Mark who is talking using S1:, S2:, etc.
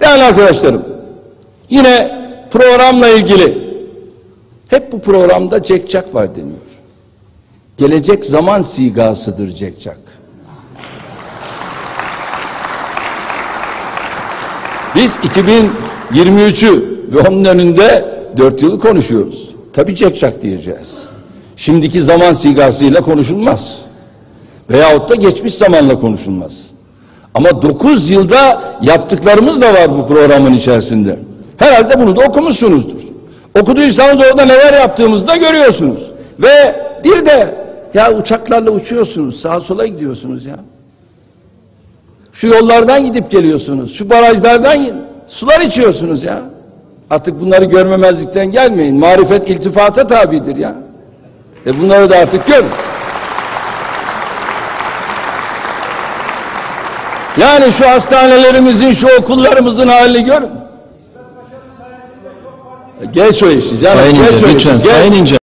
S1: Değerli arkadaşlarım, yine programla ilgili hep bu programda cekcak var deniyor. Gelecek zaman sigasıdır cekcak. Biz 2023'ü ve onun önünde 4 yılı konuşuyoruz. Tabii cekcak diyeceğiz. Şimdiki zaman sigasıyla konuşulmaz. Veyahut da geçmiş zamanla konuşulmaz. Ama 9 yılda yaptıklarımız da var bu programın içerisinde. Herhalde bunu da okumuşsunuzdur. Okuduysanız orada neler yaptığımızı da görüyorsunuz. Ve bir de ya uçaklarla uçuyorsunuz, sağa sola gidiyorsunuz ya. Şu yollardan gidip geliyorsunuz, şu barajlardan sular içiyorsunuz ya. Artık bunları görmemezlikten gelmeyin. Marifet iltifata tabidir ya. E bunları da artık görün. Yani şu hastanelerimizin, şu okullarımızın halini görün. Geç o işi canım.
S2: Sayın
S1: geç
S2: İnce, lütfen
S1: geç.
S2: Sayın İnce.